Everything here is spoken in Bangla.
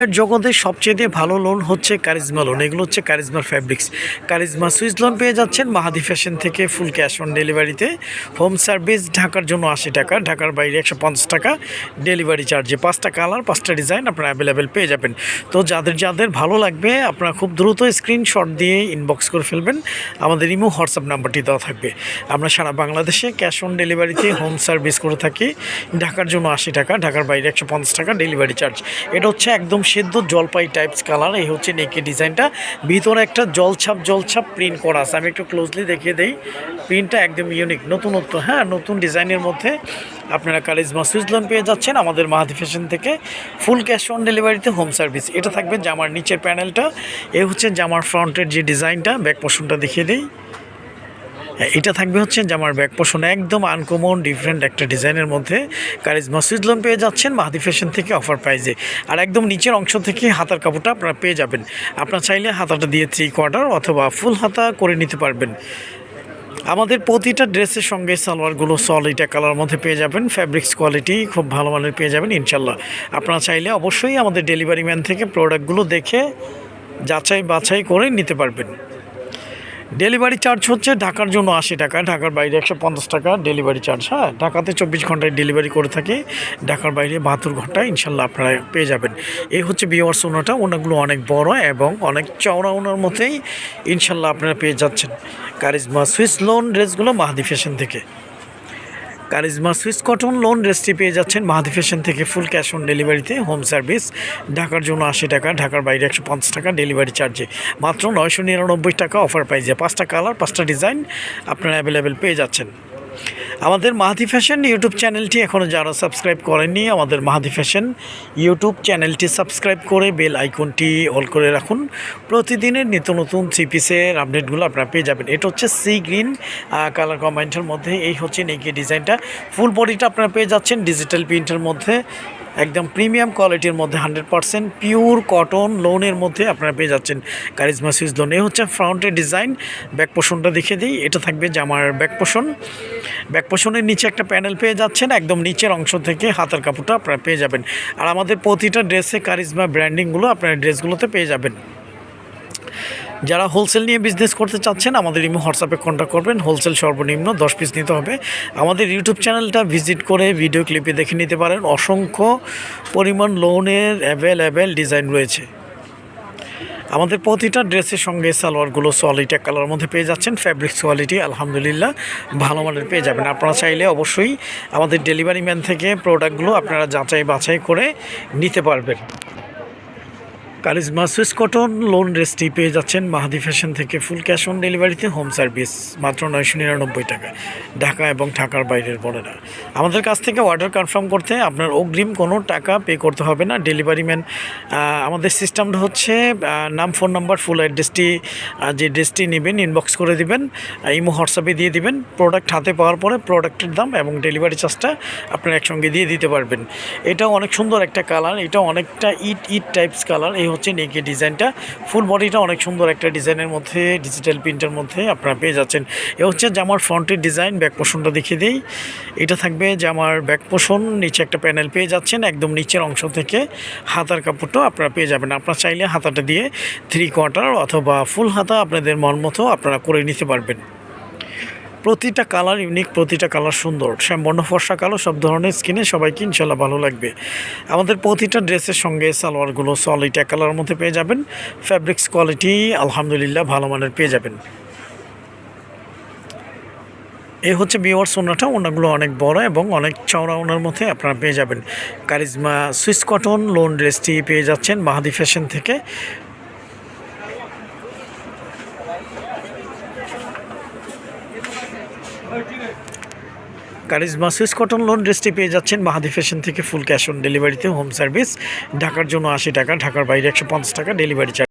জগতের সবচেয়ে ভালো লোন হচ্ছে কারিজমা লোন এগুলো হচ্ছে কারিজমার ফ্যাব্রিক্স কারিজমা সুইস লোন পেয়ে যাচ্ছেন মাহাদি ফ্যাশন থেকে ফুল ক্যাশ অন ডেলিভারিতে হোম সার্ভিস ঢাকার জন্য আশি টাকা, ঢাকার বাইরে একশো পঞ্চাশ টাকা। ডেলিভারি চার্জে পাঁচটা কালার পাঁচটা ডিজাইন আপনারা অ্যাভেলেবেল পেয়ে যাবেন। তো যাদের যাদের ভালো লাগবে, আপনারা খুব দ্রুত স্ক্রিনশট দিয়ে ইনবক্স করে ফেলবেন। আমাদের ইমো হোয়াটসঅ্যাপ নাম্বারটি দেওয়া থাকবে। আমরা সারা বাংলাদেশে ক্যাশ অন ডেলিভারিতে হোম সার্ভিস করে থাকি। ঢাকার জন্য আশি টাকা, ঢাকার বাইরে একশো পঞ্চাশ টাকা ডেলিভারি চার্জ এটা হচ্ছে একদম সেদ্ধ জলপাই টাইপস কালার এই হচ্ছে নেকের ডিজাইনটা। ভিতরে একটা জলছাপ জলছাপ প্রিন্ট করা আছে। আমি একটু ক্লোজলি দেখিয়ে দিই। প্রিন্টটা একদম ইউনিক নতুনত্ব হ্যাঁ নতুন ডিজাইনের মধ্যে আপনারা কারিজমা সুইজলন পেয়ে যাচ্ছেন আমাদের মাহাদি ফ্যাশন থেকে। ফুল ক্যাশ অন ডেলিভারিতে হোম সার্ভিস এটা থাকবে জামার নিচের প্যানেলটা এ হচ্ছে জামার ফ্রন্টের যে ডিজাইনটা ব্যাক পোর্শনটা দেখিয়ে দিই। এটা থাকবে হচ্ছে জামার ব্যাক পোষণ একদম আনকমন ডিফারেন্ট একটা ডিজাইনের মধ্যে। কারিজমা সুইজলন পেয়ে যাচ্ছেন মাহাদি ফ্যাশন থেকে অফার প্রাইজে আর একদম নিচের অংশ থেকে হাতার কাপড়টা আপনারা পেয়ে যাবেন। আপনারা চাইলে হাতাটা দিয়ে থ্রি কোয়ার্টার অথবা ফুল হাতা করে নিতে পারবেন। আমাদের প্রতিটা ড্রেসের সঙ্গে সালোয়ারগুলো সলিটা কালার মধ্যে পেয়ে যাবেন। ফ্যাব্রিক্স কোয়ালিটি খুব ভালো মানের পেয়ে যাবেন ইনশাল্লাহ আপনারা চাইলে অবশ্যই আমাদের ডেলিভারি ম্যান থেকে প্রোডাক্টগুলো দেখে যাচাই বাছাই করে নিতে পারবেন। ডেলিভারি চার্জ হচ্ছে ঢাকার জন্য আশি টাকা, ঢাকার বাইরে একশো পঞ্চাশ টাকা ডেলিভারি চার্জ। হ্যাঁ ঢাকাতে চব্বিশ ঘন্টায় ডেলিভারি করে থাকে। ঢাকার বাইরে বাহাত্তর ঘন্টায় ইনশাল্লাহ আপনারা পেয়ে যাবেন। এই হচ্ছে বিওয়ার্স ওনাটা ওনাগুলো অনেক বড় এবং অনেক চওড়া ওনার মতেই ইনশাল্লাহ আপনারা পেয়ে যাচ্ছেন। কারিজমা সুইস লোন ড্রেসগুলো মাহাদি ফ্যাশন থেকে। কারিজমা সুইস কটন লোন রেসটি পেয়ে যাচ্ছেন মাহাদি ফ্যাশন থেকে ফুল ক্যাশ অন ডেলিভারিতে হোম সার্ভিস ঢাকার জন্য আশি টাকা, ঢাকার বাইরে একশো পঞ্চাশ টাকা ডেলিভারি চার্জে মাত্র নয়শো নিরানব্বই টাকা অফার প্রাইজে পাঁচটা কালার পাঁচটা ডিজাইন আপনারা অ্যাভেলেবেল পেয়ে যাচ্ছেন। আমাদের মাহাদি ফ্যাশন ইউটিউব চ্যানেলটি এখনও যারা সাবস্ক্রাইব করেননি, আমাদের মাহাদি ফ্যাশন ইউটিউব চ্যানেলটি সাবস্ক্রাইব করে বেল আইকনটি অল করে রাখুন। প্রতিদিনের নিত্য নতুন থ্রি পিসের আপডেটগুলো আপনারা পেয়ে যাবেন। এটা হচ্ছে সি গ্রিন কালার কম্বাইন্ডের মধ্যে। এই হচ্ছে নেকি ডিজাইনটা ফুল বডিটা আপনারা পেয়ে যাচ্ছেন ডিজিটাল প্রিন্টের মধ্যে। একদম প্রিমিয়াম কোয়ালিটির মধ্যে হান্ড্রেড পারসেন্ট পিওর কটন লোনের মধ্যে আপনারা পেয়ে যাচ্ছেন কারিজমা সুইচ লোন। এই হচ্ছে ফ্রন্টের ডিজাইন ব্যাক পোষণটা দেখে দিই। এটা থাকবে জামার ব্যাক পোষণ ব্যাক পোষণের নিচে একটা প্যানেল পেয়ে যাচ্ছেন, একদম নিচের অংশ থেকে হাতের কাপড়টা আপনারা পেয়ে যাবেন। আর আমাদের প্রতিটা ড্রেসে কারিজমা ব্র্যান্ডিংগুলো আপনারা ড্রেসগুলোতে পেয়ে যাবেন। যারা হোলসেল নিয়ে বিজনেস করতে চাচ্ছেন, আমাদের ইমো হোয়াটসঅ্যাপে কন্ট্যাক্ট করবেন। হোলসেল সর্বনিম্ন দশ পিস নিতে হবে। আমাদের ইউটিউব চ্যানেলটা ভিজিট করে ভিডিও ক্লিপে দেখে নিতে পারেন। অসংখ্য পরিমাণ লোনের অ্যাভেলেবেল ডিজাইন রয়েছে। আমাদের প্রতিটা ড্রেসের সঙ্গে সালোয়ারগুলো সলিড এক কালার মধ্যে পেয়ে যাচ্ছেন। ফ্যাব্রিক্স কোয়ালিটি আলহামদুলিল্লাহ, ভালো মানের পেয়ে যাবেন। আপনারা চাইলে অবশ্যই আমাদের ডেলিভারি ম্যান থেকে প্রোডাক্টগুলো আপনারা যাচাই বাছাই করে নিতে পারবেন। কারিজমা সুইস কটন লোন ড্রেসটি পেয়ে যাচ্ছেন মাহাদি ফ্যাশন থেকে ফুল ক্যাশ অন ডেলিভারিতে হোম সার্ভিস মাত্র নয়শো নিরানব্বই টাকা। ঢাকা এবং ঢাকার বাইরের বোনেরা আমাদের কাছ থেকে অর্ডার কনফার্ম করতে আপনার অগ্রিম কোনো টাকা পে করতে হবে না। ডেলিভারি ম্যান আমাদের সিস্টেমটা হচ্ছে নাম ফোন নাম্বার ফুল অ্যাড্রেসটি যে ড্রেসটি নেবেন ইনবক্স করে দিবেন ইমো হোয়াটসঅ্যাপে দিয়ে দিবেন। প্রোডাক্ট হাতে পাওয়ার পরে প্রোডাক্টের দাম এবং ডেলিভারি চার্জটা আপনার একসঙ্গে দিয়ে দিতে পারবেন। এটাও অনেক সুন্দর একটা কালার এটা অনেকটা ইট ইট টাইপস কালার এই হচ্ছে নেকের ডিজাইনটা। ফুল বডিটা অনেক সুন্দর একটা ডিজাইনের মধ্যে ডিজিটাল প্রিন্টের মধ্যে আপনারা পেয়ে যাচ্ছেন। এ হচ্ছে জামার ফ্রন্টের ডিজাইন ব্যাক পোষণটা দেখিয়ে দিই। এটা থাকবে জামার ব্যাক পোষণ নিচে একটা প্যানেল পেয়ে যাচ্ছেন, একদম নিচের অংশ থেকে হাতার কাপড়টাও আপনারা পেয়ে যাবেন। আপনারা চাইলে হাতাটা দিয়ে থ্রি কোয়ার্টার অথবা ফুল হাতা আপনাদের মন মতো আপনারা করে নিতে পারবেন। প্রতিটা কালার ইউনিক, প্রতিটা কালার সুন্দর। শ্যামবর্ণ ফর্সা কালো, সব ধরনের স্কিনে সবাইকে ইনশাল্লাহ ভালো লাগবে। আমাদের প্রতিটা ড্রেসের সঙ্গে সালোয়ারগুলো সলিড এক কালার মধ্যে পেয়ে যাবেন। ফ্যাব্রিক্স কোয়ালিটি আলহামদুলিল্লাহ ভালো মানের পেয়ে যাবেন। এই হচ্ছে বিওয়ার্স ওনাটা, ওনাগুলো অনেক বড় এবং অনেক চওড়া ওনার মধ্যে আপনারা পেয়ে যাবেন। কারিজমা সুইস কটন লোন ড্রেসটি পেয়ে যাচ্ছেন মাহাদি ফ্যাশন থেকে। কারিজমা সুইস কটন লোন ড্রেসটি পেয়ে যাচ্ছেন মাহাদি ফ্যাশন থেকে ফুল ক্যাশ অন ডেলিভারিতে হোম সার্ভিস। ঢাকার জন্য আশি টাকা, ঢাকার বাইরে একশো পঞ্চাশ টাকা ডেলিভারি চার্জ।